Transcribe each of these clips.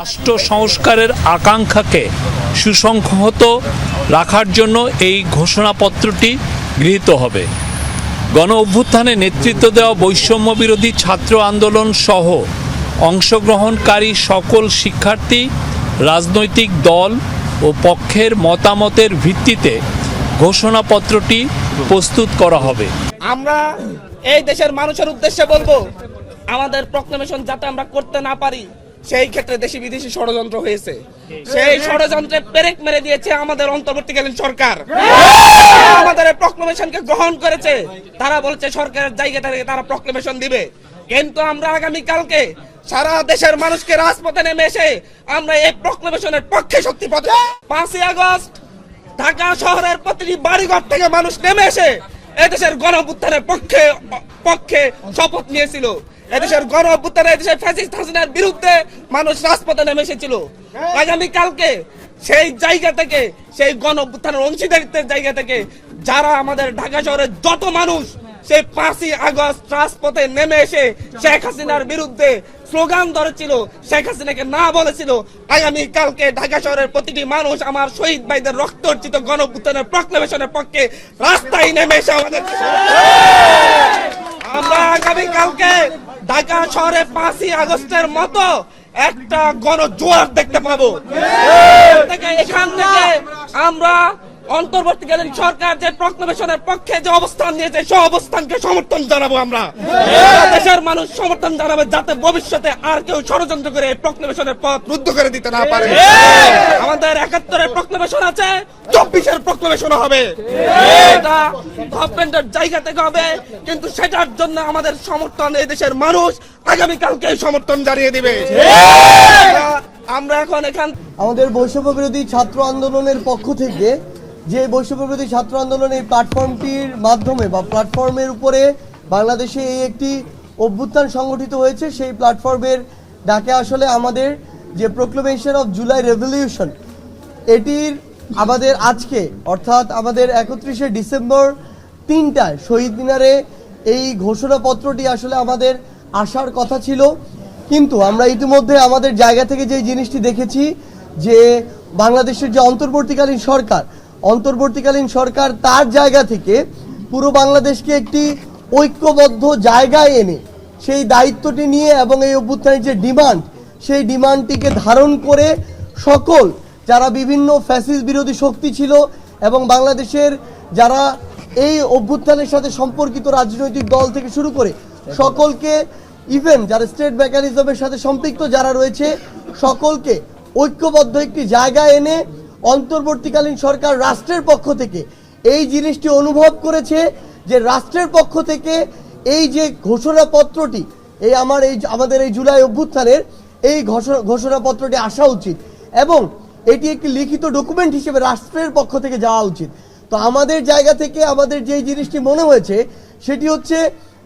রাষ্ট্র সংস্কারের আকাঙ্ক্ষাকে সুসংহত রাখার জন্য এই ঘোষণাপত্রটি গৃহীত হবে। গণ অভ্যুত্থানে নেতৃত্ব দেওয়া বৈষম্য বিরোধী ছাত্র আন্দোলন সহ অংশগ্রহণকারী সকল শিক্ষার্থী, রাজনৈতিক দল ও পক্ষের মতামতের ভিত্তিতে ঘোষণাপত্রটি প্রস্তুত করা হবে। আমরা এই দেশের মানুষের উদ্দেশ্যে বলব, আমাদের প্রক্লেমেশন যাতে আমরা করতে না পারি সেই ক্ষেত্রে দেশি বিদেশি ষড়যন্ত্র হয়েছে। সেই ষড়যন্ত্রে পেরেক মেরে দিয়েছে আমাদের অন্তর্বর্তীকালীন সরকার। আমাদের প্রক্লেমেশনকে গ্রহণ করেছে। তারা বলছে সরকারের জায়গা থেকে তারা প্রক্লেমেশন দিবে। কিন্তু আমরা আগামী কালকে সারা দেশের মানুষকে রাজপথে নেমে এসে আমরা এই প্রক্লেমেশনের পক্ষে শক্তি পথে পাঁচই আগস্ট ঢাকা শহরের প্রতিটি বাড়িঘর থেকে মানুষ নেমে এসে এদেশের গণ অভ্যুত্থানের পক্ষে পক্ষে শপথ নিয়েছিল। এদেশের গণ অভ্যুত্থানে এদেশের ফ্যাসিস্ট হাসিনার বিরুদ্ধে মানুষ রাজপথে নেমে এসেছিল। আগামী কালকে সেই জায়গা থেকে সেই গণ অভ্যুত্থানের অংশীদারিত্বের জায়গা থেকে যারা আমাদের ঢাকা শহরের যত মানুষ সেই পাঁচই আগস্ট রাজপথে নেমে এসে শেখ হাসিনার বিরুদ্ধে স্লোগান ধরেছিল শেখ হাসিনাকে না বলেছিল। আগামী কালকে ঢাকা শহরের প্রতিটি মানুষ আমার শহীদ ভাইদের রক্ত অর্জিত গণপুত্তনের প্রক্লেমেশনের পক্ষে রাস্তায় নেমে এসে আমাদের আমরা আগামী কালকে ঢাকা শহরে পাঁচই আগস্টের মতো একটা গণজোয়ার দেখতে পাবো। এখান থেকে আমরা অন্তর্বর্তীকালীন সরকার যে প্রক্লেমেশনের পক্ষে যে অবস্থান নিয়েছে, সে অবস্থানকে সমর্থন জানাব আমরা। দেশের মানুষ সমর্থন জানাবে যাতে ভবিষ্যতে আর কেউ ষড়যন্ত্র করে এই প্রক্লেমেশনের পথ রুদ্ধ করে দিতে না পারে। আমাদের একাত্তরের প্রক্লেমেশন আছে, চব্বিশের প্রক্লেমেশন হবে। এটা গভর্নমেন্টের জায়গা থেকে হবে, কিন্তু সেটার জন্য আমাদের সমর্থন এই দেশের মানুষ আগামীকালকে সমর্থন জানিয়ে দিবে। আমরা এখন এখান আমাদের বৈষম্য বিরোধী ছাত্র আন্দোলনের পক্ষ থেকে যে বৈষম্যবিরোধী ছাত্র আন্দোলন এই প্ল্যাটফর্মটির মাধ্যমে বা প্ল্যাটফর্মের উপরে বাংলাদেশে এই একটি অভ্যুত্থান সংগঠিত হয়েছে, সেই প্ল্যাটফর্মের ডাকে আসলে আমাদের যে প্রোক্লেমেশন অফ জুলাই রেভলিউশন এটির আমাদের আজকে, অর্থাৎ আমাদের একত্রিশে ডিসেম্বর তিনটায় শহীদ মিনারে এই ঘোষণাপত্রটি আসলে আমাদের আসার কথা ছিল। কিন্তু আমরা ইতিমধ্যে আমাদের জায়গা থেকে যে জিনিসটি দেখেছি, যে বাংলাদেশের যে অন্তর্বর্তীকালীন সরকার অন্তর্বর্তীকালীন সরকার তার জায়গা থেকে পুরো বাংলাদেশকে একটি ঐক্যবদ্ধ জায়গায় এনে সেই দায়িত্বটি নিয়ে এবং এই অভ্যুত্থানের যে ডিমান্ড, সেই ডিমান্ডটিকে ধারণ করে সকল যারা বিভিন্ন ফ্যাসিস বিরোধী শক্তি ছিল এবং বাংলাদেশের যারা এই অভ্যুত্থানের সাথে সম্পর্কিত রাজনৈতিক দল থেকে শুরু করে সকলকে ইভেন যারা স্টেট মেকানিজমের সাথে সম্পৃক্ত যারা রয়েছে, সকলকে ঐক্যবদ্ধ একটি জায়গায় এনে অন্তর্বর্তীকালীন সরকার রাষ্ট্রের পক্ষ থেকে এই জিনিসটি অনুভব করেছে যে রাষ্ট্রের পক্ষ থেকে এই যে ঘোষণাপত্রটি, এই আমার এই আমাদের এই জুলাই অভ্যুত্থানের এই ঘোষণা- ঘোষণাপত্রটি আসা উচিত এবং এটি একটি লিখিত ডকুমেন্ট হিসেবে রাষ্ট্রের পক্ষ থেকে যাওয়া উচিত। তো আমাদের জায়গা থেকে আমাদের যে জিনিসটি মনে হয়েছে সেটি হচ্ছে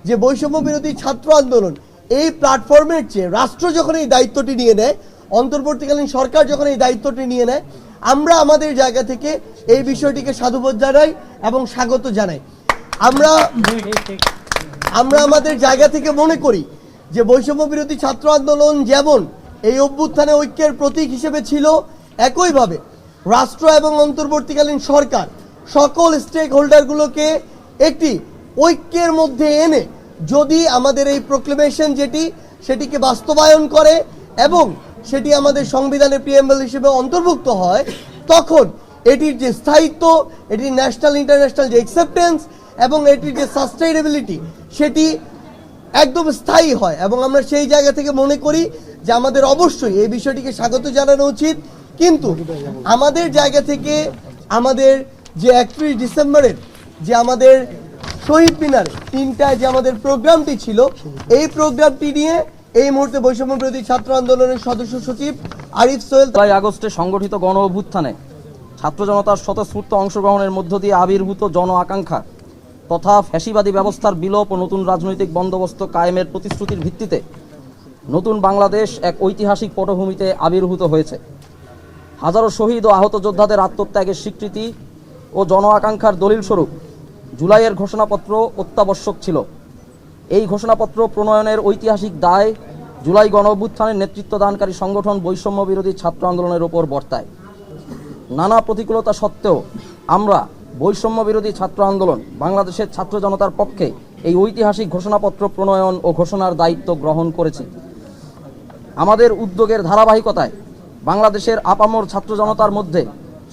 যে বৈষম্য বিরোধী ছাত্র আন্দোলন এই প্ল্যাটফর্মের চেয়ে রাষ্ট্র যখন এই দায়িত্বটি নিয়ে নেয়, অন্তর্বর্তীকালীন সরকার যখন এই দায়িত্বটি নিয়ে নেয় আমরা আমাদের জায়গা থেকে এই বিষয়টিকে সাধুবোধ জানাই এবং স্বাগত জানাই। আমরা আমরা আমাদের জায়গা থেকে মনে করি যে বৈষম্য বিরোধী ছাত্র আন্দোলন যেমন এই অভ্যুত্থানে ঐক্যের প্রতীক হিসেবে ছিল, একইভাবে রাষ্ট্র এবং অন্তর্বর্তীকালীন সরকার সকল স্টেক হোল্ডারগুলোকে একটি ঐক্যের মধ্যে এনে যদি আমাদের এই প্রোক্লেমেশন যেটি, সেটিকে বাস্তবায়ন করে এবং সেটি আমাদের সংবিধানের প্রিএমএল হিসেবে অন্তর্ভুক্ত হয়, তখন এটির যে স্থায়িত্ব, এটির ন্যাশনাল ইন্টারন্যাশনাল যে অ্যাকসেপ্টেন্স এবং এটির যে সাস্টেইনেবিলিটি সেটি একদম স্থায়ী হয়। এবং আমরা সেই জায়গা থেকে মনে করি যে আমাদের অবশ্যই এই বিষয়টিকে স্বাগত জানানো উচিত। কিন্তু আমাদের জায়গা থেকে আমাদের যে একত্রিশ ডিসেম্বরের যে আমাদের শহীদ মিনারে তিনটায় যে আমাদের প্রোগ্রামটি ছিল, এই প্রোগ্রামটি নিয়ে এই মুহূর্তে বৈষম্য বিরোধী ছাত্র আন্দোলনের সদস্য সচিব আরিফ সোহেল জুলাই আগস্টে সংগঠিত গণ অভ্যুত্থানে ছাত্র জনতার স্বতঃস্ফূর্ত অংশগ্রহণের মধ্য দিয়ে আবির্ভূত জন আকাঙ্ক্ষা তথা ফ্যাসিবাদী ব্যবস্থার বিলোপ ও নতুন রাজনৈতিক বন্দোবস্ত কায়েমের প্রতিশ্রুতির ভিত্তিতে নতুন বাংলাদেশ এক ঐতিহাসিক পটভূমিতে আবির্ভূত হয়েছে। হাজারো শহীদ ও আহত যোদ্ধাদের আত্মত্যাগের স্বীকৃতি ও জন আকাঙ্ক্ষার দলিল স্বরূপ জুলাইয়ের ঘোষণাপত্র অত্যাবশ্যক ছিল। এই ঘোষণাপত্র প্রণয়নের ঐতিহাসিক দায় জুলাই গণ নেতৃত্ব দানকারী সংগঠন বৈষম্য বিরোধী ছাত্র আন্দোলনের ওপর বর্তায়। নানা প্রতিকূলতা সত্ত্বেও আমরা বৈষম্য বিরোধী ছাত্র আন্দোলন বাংলাদেশের ছাত্র জনতার পক্ষে এই ঐতিহাসিক ঘোষণাপত্র প্রণয়ন ও ঘোষণার দায়িত্ব গ্রহণ করেছি। আমাদের উদ্যোগের ধারাবাহিকতায় বাংলাদেশের আপামর ছাত্র জনতার মধ্যে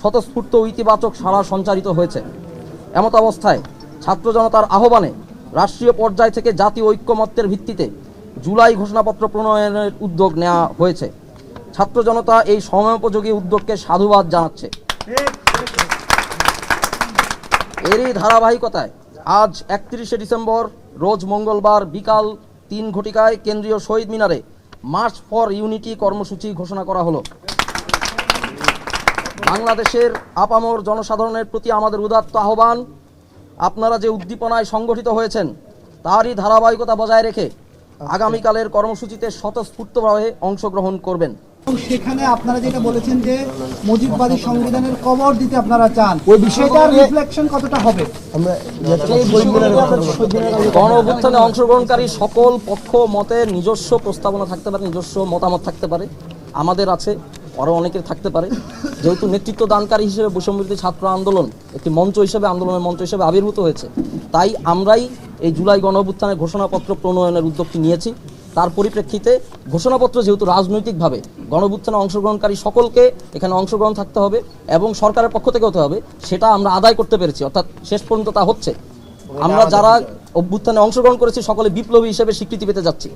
স্বতঃস্ফূর্ত ইতিবাচক সাড়া সঞ্চারিত হয়েছে। এমত অবস্থায় ছাত্র জনতার আহ্বানে রাষ্ট্রীয় পর্যায় থেকে জাতীয় ঐক্যমত্যের ভিত্তিতে জুলাই ঘোষণাপত্র প্রণয়নের উদ্যোগ নেওয়া হয়েছে। ছাত্র জনতা এই সময়োপযোগী উদ্যোগকে সাধুবাদ জানাচ্ছে। এরই ধারাবাহিকতায় আজ একত্রিশে ডিসেম্বর, রোজ মঙ্গলবার বিকাল তিন ঘটিকায় কেন্দ্রীয় শহীদ মিনারে মার্চ ফর ইউনিটি কর্মসূচি ঘোষণা করা হলো। বাংলাদেশের আপামর জনসাধারণের প্রতি আমাদের উদাত্ত আহ্বান আপনারা যে উদ্দীপনায় সংগঠিত হয়েছেন তারই ধারাবাহিকতা বজায় রেখে আগামীকালের কর্মসূচিতে স্বতঃস্ফূর্তভাবে অংশগ্রহণ করবেন। সেখানে আপনারা যেটা বলেছেন যে মুজিববাদী সংবিধানের কবর দিতে আপনারা চান ওই বিষয়টার রিফ্লেকশন কতটা হবে? গণ অভ্যুত্থানে অংশগ্রহণকারী সকল পক্ষ মতের নিজস্ব প্রস্তাবনা থাকতে পারে নিজস্ব মতামত থাকতে পারে। আমাদের আছে আরও অনেকের থাকতে পারে। যেহেতু নেতৃত্ব দানকারী হিসেবে বৈষম্যবিরোধী ছাত্র আন্দোলন একটি মঞ্চ হিসেবে আন্দোলনের মঞ্চ হিসেবে আবির্ভূত হয়েছে। তাই আমরাই এই জুলাই গণ অভ্যুত্থানের ঘোষণাপত্র প্রণয়নের উদ্যোগটি নিয়েছি। তার পরিপ্রেক্ষিতে ঘোষণাপত্র যেহেতু রাজনৈতিকভাবে গণভুত্থানে অংশগ্রহণকারী সকলকে এখানে অংশগ্রহণ থাকতে হবে এবং সরকারের পক্ষ থেকে হতে হবে সেটা আমরা আদায় করতে পেরেছি। অর্থাৎ শেষ পর্যন্ত তা হচ্ছে। আমরা যারা অভ্যুত্থানে অংশগ্রহণ করেছি সকলে বিপ্লবী হিসেবে স্বীকৃতি পেতে যাচ্ছি।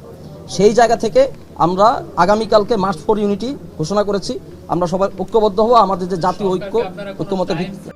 সেই জায়গা থেকে আমরা আগামীকালকে মার্চ ফর ইউনিটি ঘোষণা করেছি। আমরা সবাই ঐক্যবদ্ধ হব, আমাদের যে জাতীয় ঐক্য ঐক্যমতের ভিত্তিতে